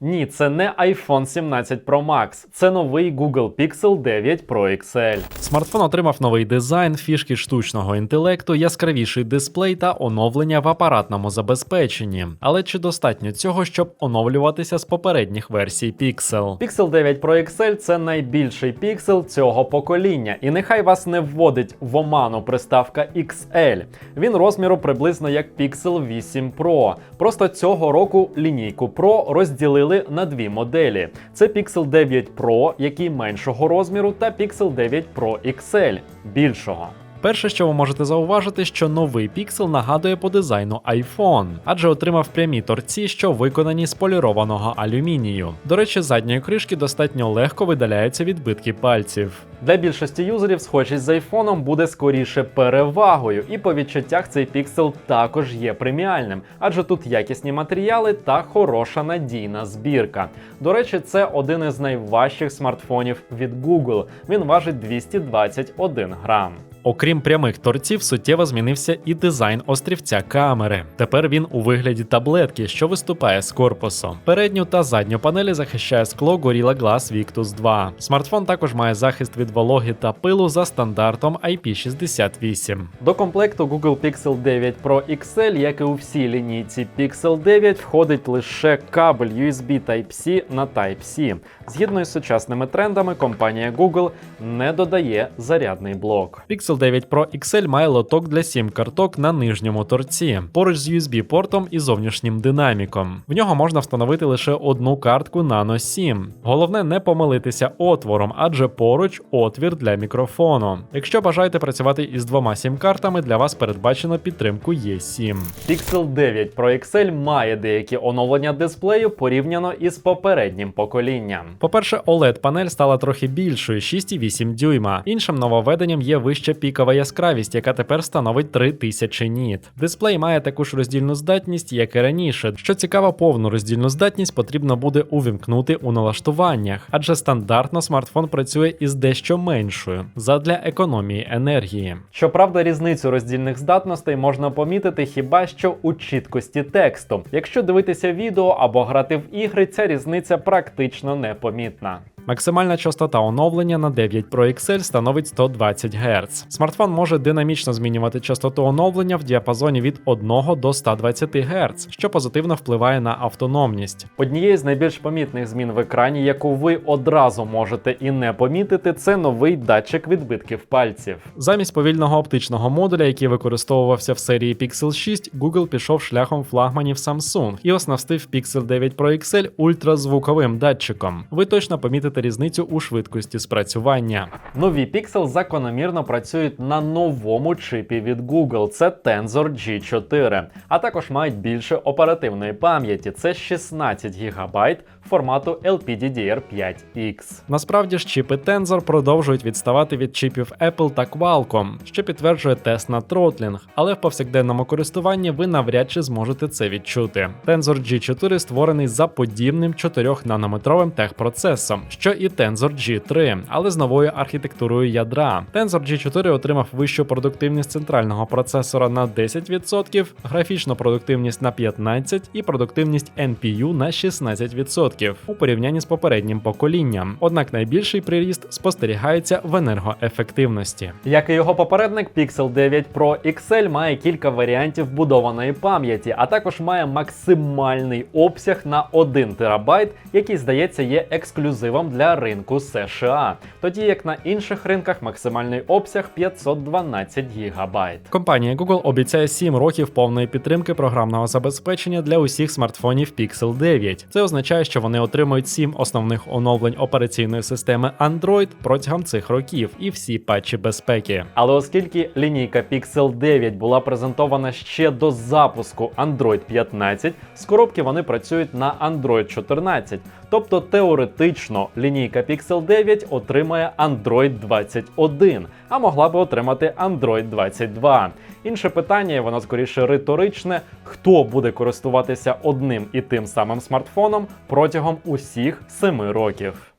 Ні, це не iPhone 17 Pro Max, це новий Google Pixel 9 Pro XL. Смартфон отримав новий дизайн, фішки штучного інтелекту, яскравіший дисплей та оновлення в апаратному забезпеченні. Але чи достатньо цього, щоб оновлюватися з попередніх версій Pixel? Pixel 9 Pro XL це найбільший піксел цього покоління, і нехай вас не вводить в оману приставка XL. Він розміру приблизно як Pixel 8 Pro. Просто цього року лінійку Pro розділили на дві моделі: це Pixel 9 Pro, який меншого розміру, та Pixel 9 Pro XL більшого. Перше, що ви можете зауважити, що новий Pixel нагадує по дизайну iPhone, адже отримав прямі торці, що виконані з полірованого алюмінію. До речі, задньої кришки достатньо легко видаляються відбитки пальців. Для більшості юзерів схожість з айфоном буде скоріше перевагою, і по відчуттях цей Pixel також є преміальним, адже тут якісні матеріали та хороша надійна збірка. До речі, це один із найважчих смартфонів від Google. Він важить 221 грам. Окрім прямих торців, суттєво змінився і дизайн острівця камери. Тепер він у вигляді таблетки, що виступає з корпусом. Передню та задню панелі захищає скло Gorilla Glass Victus 2. Смартфон також має захист від вологи та пилу за стандартом IP68. До комплекту Google Pixel 9 Pro XL, як і у всій лінійці Pixel 9, входить лише кабель USB Type-C на Type-C. Згідно із сучасними трендами, компанія Google не додає зарядний блок. Pixel 9 Pro XL має лоток для сім карток на нижньому торці, поруч з USB-портом і зовнішнім динаміком. В нього можна встановити лише одну картку Nano SIM. Головне не помилитися отвором, адже поруч отвір для мікрофону. Якщо бажаєте працювати із двома сім-картами, для вас передбачено підтримку eSIM. Pixel 9 Pro XL має деякі оновлення дисплею порівняно із попереднім поколінням. По-перше, OLED-панель стала трохи більшою 6,8 дюйма. Іншим нововведенням є вища пікова яскравість, яка тепер становить 3000 ніт. Дисплей має таку ж роздільну здатність, як і раніше. Що цікаво, повну роздільну здатність потрібно буде увімкнути у налаштуваннях, адже стандартно смартфон працює із дещо меншою задля економії енергії. Щоправда, різницю роздільних здатностей можна помітити хіба що у чіткості тексту. Якщо дивитися відео або грати в ігри, ця різниця практично непомітна. Максимальна частота оновлення на 9 Pro XL становить 120 Гц. Смартфон може динамічно змінювати частоту оновлення в діапазоні від 1 до 120 Гц, що позитивно впливає на автономність. Однією з найбільш помітних змін в екрані, яку ви одразу можете і не помітити, це новий датчик відбитків пальців. Замість повільного оптичного модуля, який використовувався в серії Pixel 6, Google пішов шляхом флагманів Samsung і оснастив Pixel 9 Pro XL ультразвуковим датчиком. Ви точно помітите різницю у швидкості спрацювання. Нові Pixel закономірно працюють на новому чипі від Google. Це Tensor G4, а також мають більше оперативної пам'яті. Це 16 ГБ формату LPDDR5X. Насправді ж чіпи Tensor продовжують відставати від чіпів Apple та Qualcomm, що підтверджує тест на тротлінг, але в повсякденному користуванні ви навряд чи зможете це відчути. Tensor G4 створений за подібним 4-нанометровим техпроцесом, що і Tensor G3, але з новою архітектурою ядра. Tensor G4 отримав вищу продуктивність центрального процесора на 10%, графічну продуктивність на 15% і продуктивність NPU на 16% у порівнянні з попереднім поколінням. Однак найбільший приріст спостерігається в енергоефективності. Як і його попередник, Pixel 9 Pro XL має кілька варіантів вбудованої пам'яті, а також має максимальний обсяг на 1 ТБ, який здається є ексклюзивом для ринку США, тоді як на інших ринках максимальний обсяг 512 ГБ. Компанія Google обіцяє 7 років повної підтримки програмного забезпечення для усіх смартфонів Pixel 9. Це означає, що вони отримують 7 основних оновлень операційної системи Android протягом цих років і всі патчі безпеки. Але оскільки лінійка Pixel 9 була презентована ще до запуску Android 15, з коробки вони працюють на Android 14. Тобто теоретично лінійка Pixel 9 отримає Android 21, а могла би отримати Android 22. Інше питання, воно скоріше риторичне: хто буде користуватися одним і тим самим смартфоном протягом усіх 7 років?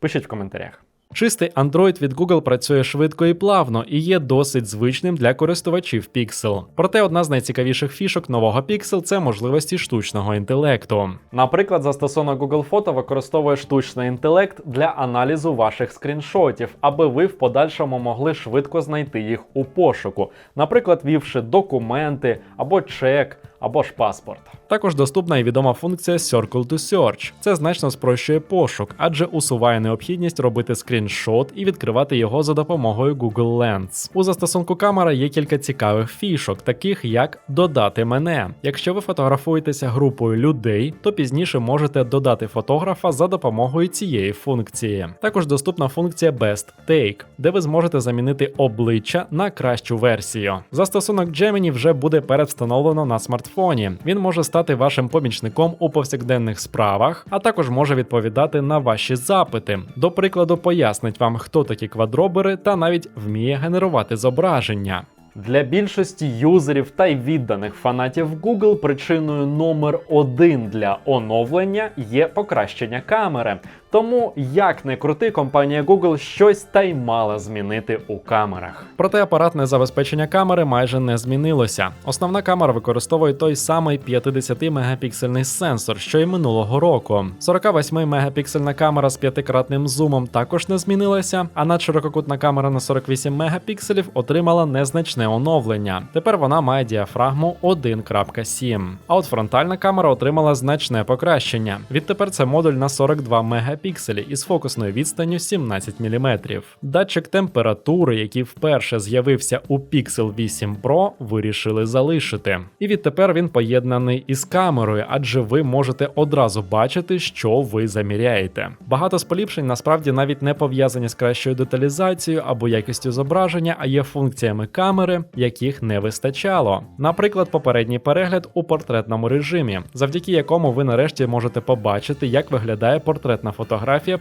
Пишіть в коментарях. Чистий Android від Google працює швидко і плавно і є досить звичним для користувачів Pixel. Проте одна з найцікавіших фішок нового Pixel – це можливості штучного інтелекту. Наприклад, застосунок Google Фото використовує штучний інтелект для аналізу ваших скріншотів, аби ви в подальшому могли швидко знайти їх у пошуку, наприклад, ввівши документи або чек. Або ж паспорт. Також доступна і відома функція Circle to Search. Це значно спрощує пошук, адже усуває необхідність робити скріншот і відкривати його за допомогою Google Lens. У застосунку камера є кілька цікавих фішок, таких як додати мене. Якщо ви фотографуєтеся групою людей, то пізніше можете додати фотографа за допомогою цієї функції. Також доступна функція Best Take, де ви зможете замінити обличчя на кращу версію. Застосунок Gemini вже буде передвстановлено на смартфоні. Він може стати вашим помічником у повсякденних справах, а також може відповідати на ваші запити. До прикладу, пояснить вам, хто такі квадробери, та навіть вміє генерувати зображення. Для більшості юзерів та й відданих фанатів Google причиною номер один для оновлення є покращення камери. Тому, як не крути, компанія Google щось та й мала змінити у камерах. Проте апаратне забезпечення камери майже не змінилося. Основна камера використовує той самий 50-мегапіксельний сенсор, що й минулого року. 48-мегапіксельна камера з п'ятикратним зумом також не змінилася, а надширококутна камера на 48 мегапікселів отримала незначне оновлення. Тепер вона має діафрагму 1.7. А от фронтальна камера отримала значне покращення. Відтепер це модуль на 42 мегапікселі із фокусною відстанню 17 мм. Датчик температури, який вперше з'явився у Pixel 8 Pro, вирішили залишити. І відтепер він поєднаний із камерою, адже ви можете одразу бачити, що ви заміряєте. Багато з поліпшень насправді навіть не пов'язані з кращою деталізацією або якістю зображення, а є функціями камери, яких не вистачало. Наприклад, попередній перегляд у портретному режимі, завдяки якому ви нарешті можете побачити, як виглядає портретна фотографія,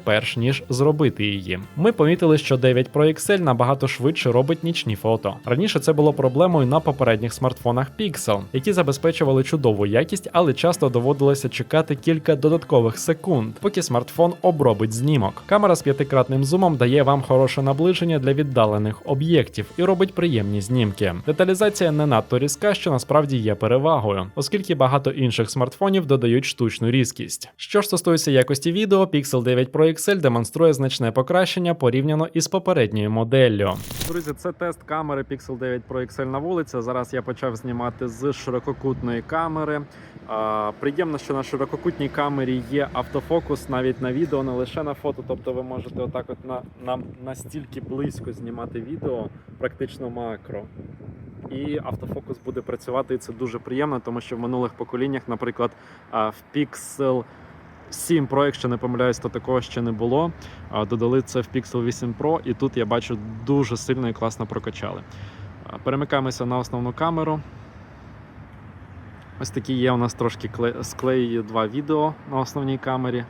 перш ніж зробити її. Ми помітили, що 9 Pro XL набагато швидше робить нічні фото. Раніше це було проблемою на попередніх смартфонах Pixel, які забезпечували чудову якість, але часто доводилося чекати кілька додаткових секунд, поки смартфон обробить знімок. Камера з п'ятикратним зумом дає вам хороше наближення для віддалених об'єктів і робить приємні знімки. Деталізація не надто різка, що насправді є перевагою, оскільки багато інших смартфонів додають штучну різкість. Що ж стосується якості відео, Pixel 9 Pro XL демонструє значне покращення порівняно із попередньою моделлю. Друзі, це тест камери Pixel 9 Pro XL на вулиці. Зараз я почав знімати з ширококутної камери. Приємно, що на ширококутній камері є автофокус навіть на відео, не лише на фото. Тобто ви можете отак от на, на настільки близько знімати відео, практично макро. І автофокус буде працювати, і це дуже приємно, тому що в минулих поколіннях, наприклад, в Pixel 7 Pro, якщо не помиляюсь, то такого ще не було. Додали це в Pixel 8 Pro, і тут я бачу дуже сильно і класно прокачали. Перемикаємося на основну камеру. Ось такі є у нас трошки кле- склеї два відео на основній камері.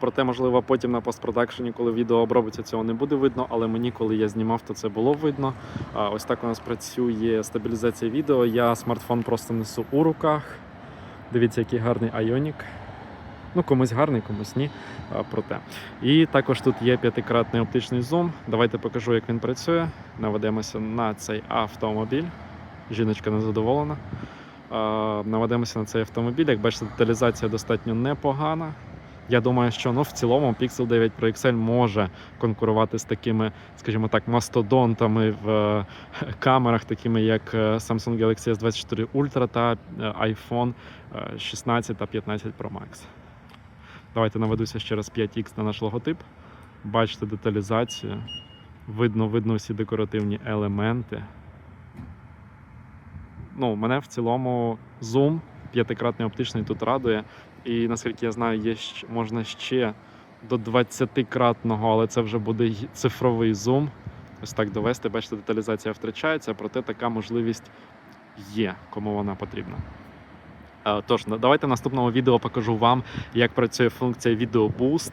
Проте, можливо, потім на постпродакшені, коли відео обробиться, цього не буде видно, але мені, коли я знімав, то це було видно. Ось так у нас працює стабілізація відео. Я смартфон просто несу у руках. Дивіться, який гарний Ionic. Ну, комусь гарний, комусь ні. Проте. І також тут є п'ятикратний оптичний зум. Давайте покажу, як він працює. Наведемося на цей автомобіль. Жіночка незадоволена. Наведемося на цей автомобіль. Як бачите, деталізація достатньо непогана. Я думаю, що ну, в цілому Pixel 9 Pro XL може конкурувати з такими, скажімо так, мастодонтами в е, камерах, такими як е, Samsung Galaxy S24 Ultra та е, iPhone е, 16 та 15 Pro Max. Давайте наведуся ще раз 5X на наш логотип. Бачите деталізацію. Видно, видно всі декоративні елементи. Ну, мене в цілому зум п'ятикратний оптичний тут радує. І наскільки я знаю, є можна ще до 20-кратного, але це вже буде цифровий зум. Ось так довести. Бачите, деталізація втрачається, проте така можливість є, кому вона потрібна. Е, Тож, давайте в наступному відео покажу вам, як працює функція Video Boost.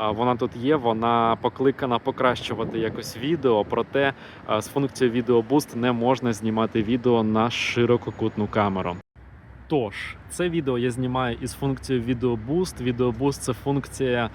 Е, Вона тут є, вона покликана покращувати якось відео, проте е, з функцією Video Boost не можна знімати відео на ширококутну камеру. Тож, це відео я знімаю із функцією Video Boost. Video Boost – це функція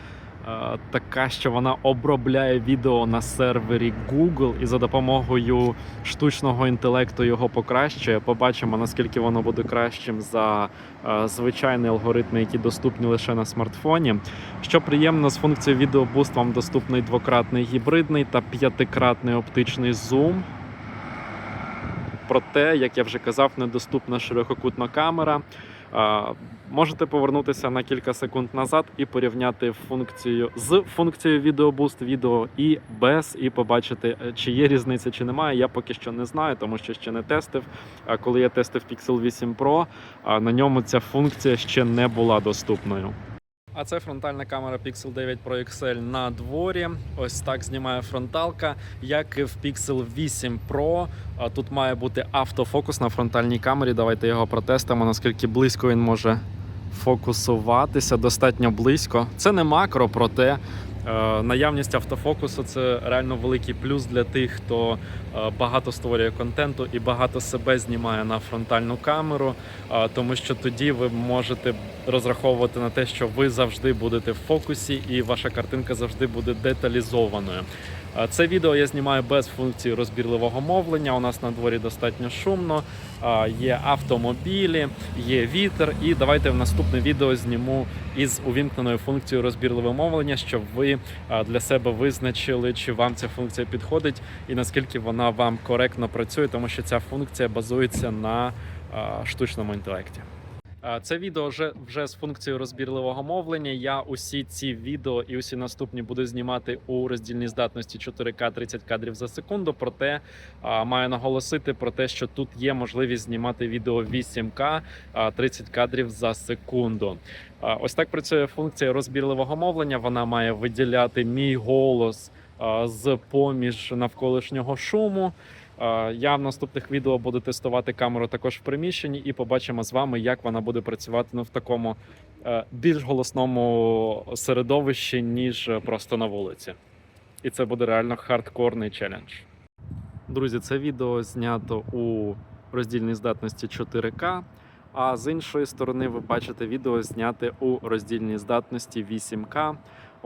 така, що вона обробляє відео на сервері Google і за допомогою штучного інтелекту його покращує. Побачимо, наскільки воно буде кращим за е, звичайні алгоритми, які доступні лише на смартфоні. Що приємно, з функцією Boost вам доступний двократний гібридний та п'ятикратний оптичний зум. Проте, як я вже казав, недоступна ширококутна камера. Можете повернутися на кілька секунд назад і порівняти функцію з функцією відеобуст відео і без, і побачити, е, чи є різниця, чи немає. Я поки що не знаю, тому що ще не тестив. А коли я тестив Pixel 8 Pro, на ньому ця функція ще не була доступною. А це фронтальна камера Pixel 9 Pro XL на дворі. Ось так знімає фронталка, як і в Pixel 8 Pro. Тут має бути автофокус на фронтальній камері. Давайте його протестимо, наскільки близько він може фокусуватися. Достатньо близько. Це не макро, проте. Е, Наявність автофокусу це реально великий плюс для тих, хто е, багато створює контенту і багато себе знімає на фронтальну камеру, е, тому що тоді ви можете розраховувати на те, що ви завжди будете в фокусі, і ваша картинка завжди буде деталізованою. А Це відео я знімаю без функції розбірливого мовлення. У нас на дворі достатньо шумно, є автомобілі, є вітер. І давайте в наступне відео зніму із увімкненою функцією розбірливе мовлення, щоб ви для себе визначили, чи вам ця функція підходить і наскільки вона вам коректно працює, тому що ця функція базується на штучному інтелекті. Це відео вже, вже з функцією розбірливого мовлення. Я усі ці відео і усі наступні буду знімати у роздільній здатності 4К 30 кадрів за секунду. Проте маю наголосити про те, що тут є можливість знімати відео 8К 30 кадрів за секунду. Ось так працює функція розбірливого мовлення. Вона має виділяти мій голос з поміж навколишнього шуму. Я в наступних відео буду тестувати камеру також в приміщенні і побачимо з вами, як вона буде працювати ну, в такому е, більш голосному середовищі, ніж е, просто на вулиці. І це буде реально хардкорний челендж. Друзі, це відео знято у роздільній здатності 4К. А з іншої сторони, ви бачите відео зняте у роздільній здатності 8К.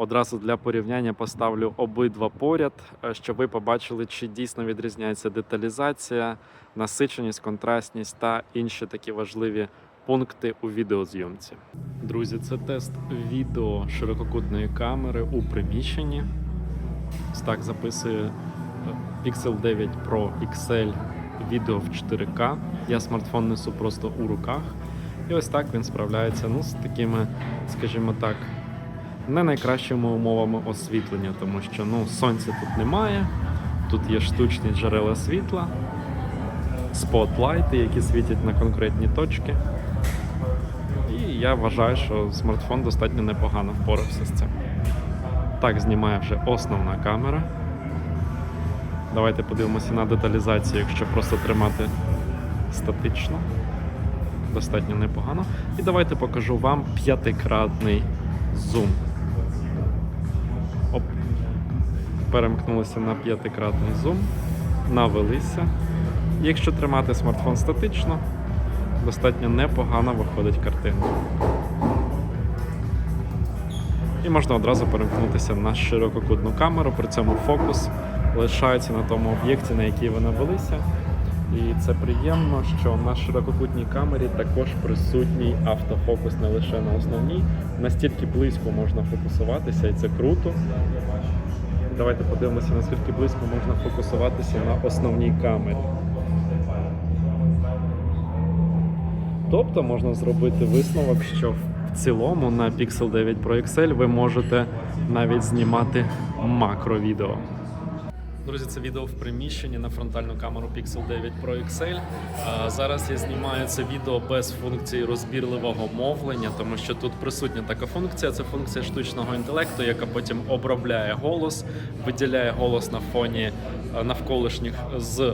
Одразу для порівняння поставлю обидва поряд, е, щоб ви побачили, чи дійсно відрізняється деталізація, насиченість, контрастність та інші такі важливі пункти у відеозйомці. Друзі, це тест відео ширококутної камери у приміщенні. Так записує е, Pixel 9 Pro XL відео в 4К. Я смартфон несу просто у руках. І ось так він справляється ну, з такими, скажімо так, не найкращими умовами освітлення, тому що ну, сонця тут немає, тут є штучні джерела світла, спотлайти, які світять на конкретні точки. І я вважаю, що смартфон достатньо непогано впорався з цим. Так знімає вже основна камера. Давайте подивимося на деталізацію, якщо просто тримати статично. Достатньо непогано. І давайте покажу вам п'ятикратний зум. Перемкнулися на п'ятикратний зум, навелися. Якщо тримати смартфон статично, достатньо непогано виходить картинка. І можна одразу перемкнутися на ширококутну камеру, при цьому фокус лишається на тому об'єкті, на який ви навелися. І це приємно, що на ширококутній камері також присутній автофокус не лише на основній. Настільки близько можна фокусуватися, і це круто. Давайте подивимося, наскільки близько можна фокусуватися на основній камері. Тобто можна зробити висновок, що в цілому на Pixel 9 Pro XL ви можете навіть знімати макровідео. Друзі, це відео в приміщенні на фронтальну камеру Pixel 9 Pro XL. Зараз я знімаю це відео без функції розбірливого мовлення, тому що тут присутня така функція. Це функція штучного інтелекту, яка потім обробляє голос, виділяє голос на фоні навколишніх з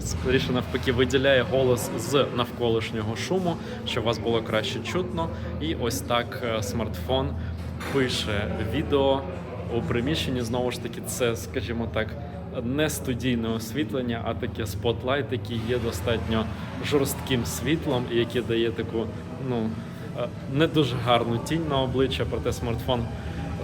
скоріше навпаки, виділяє голос з навколишнього шуму, щоб вас було краще чутно. І ось так е, смартфон пише відео у приміщенні знову ж таки, це, скажімо так, не студійне освітлення, а таке спотлайт, який є достатньо жорстким світлом і який дає таку ну, е, не дуже гарну тінь на обличчя, проте смартфон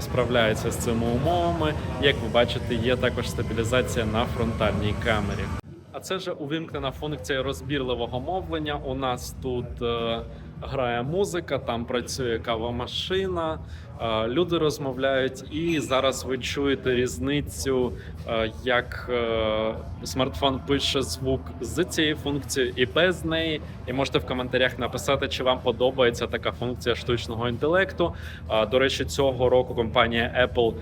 справляється з цими умовами. Як ви бачите, є також стабілізація на фронтальній камері. А це вже увімкнена функція розбірливого мовлення. У нас тут е, грає музика, там працює кавомашина, е, люди розмовляють, і зараз ви чуєте різницю, е, як е, смартфон пише звук з цією функцією і без неї. І можете в коментарях написати, чи вам подобається така функція штучного інтелекту. До речі, цього року компанія Apple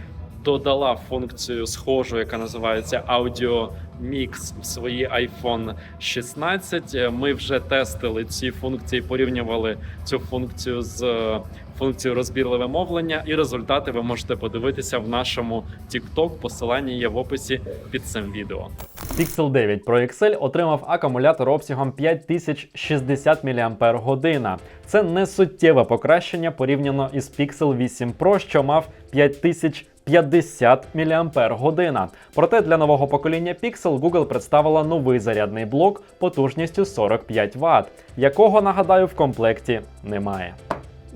додала функцію схожу, яка називається Audio Mix в свої iPhone 16. Е, Ми вже тестили ці функції, порівнювали цю функцію з е, функцією розбірливе мовлення, і результати ви можете подивитися в нашому TikTok. Посилання є в описі під цим відео. Pixel 9 Pro XL отримав акумулятор обсягом 5060 мАч. Це не суттєве покращення порівняно із Pixel 8 Pro, що мав 5050 мАч. Проте для нового покоління Pixel Google представила новий зарядний блок потужністю 45 Вт, якого нагадаю в комплекті немає.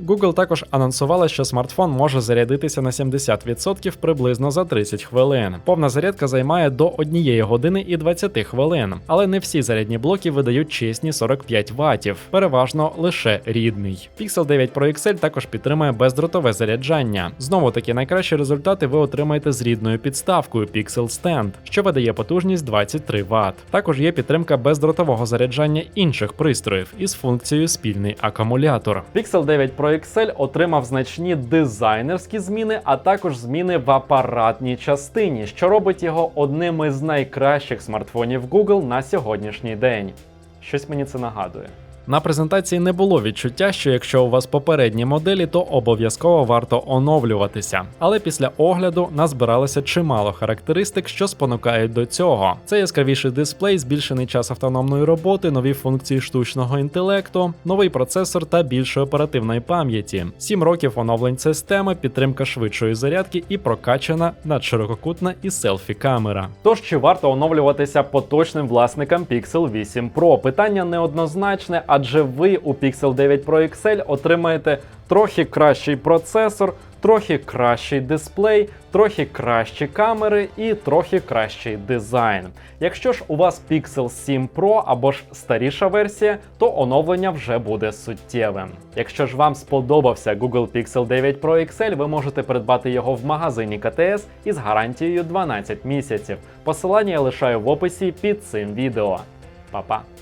Google також анонсувала, що смартфон може зарядитися на 70% приблизно за 30 хвилин. Повна зарядка займає до 1 години і 20 хвилин, але не всі зарядні блоки видають чесні 45 ватів, переважно лише рідний. Pixel 9 Pro XL також підтримує бездротове заряджання. Знову таки найкращі результати ви отримаєте з рідною підставкою Pixel Stand, що видає потужність 23 Вт. Також є підтримка бездротового заряджання інших пристроїв із функцією спільний акумулятор. Pixel 9 Pro XL отримав значні дизайнерські зміни, а також зміни в апаратній частині, що робить його одним із найкращих смартфонів Google на сьогоднішній день. Щось мені це нагадує. На презентації не було відчуття, що якщо у вас попередні моделі, то обов'язково варто оновлюватися. Але після огляду назбиралося чимало характеристик, що спонукають до цього. Це яскравіший дисплей, збільшений час автономної роботи, нові функції штучного інтелекту, новий процесор та більше оперативної пам'яті. 7 років оновлень системи, підтримка швидшої зарядки і прокачана надширококутна і селфі камера. Тож чи варто оновлюватися поточним власникам Pixel 8 Pro? Питання неоднозначне, адже ви у Pixel 9 Pro XL отримаєте трохи кращий процесор, трохи кращий дисплей, трохи кращі камери і трохи кращий дизайн. Якщо ж у вас Pixel 7 Pro або ж старіша версія, то оновлення вже буде суттєвим. Якщо ж вам сподобався Google Pixel 9 Pro XL, ви можете придбати його в магазині КТС із гарантією 12 місяців. Посилання я лишаю в описі під цим відео. Па-па!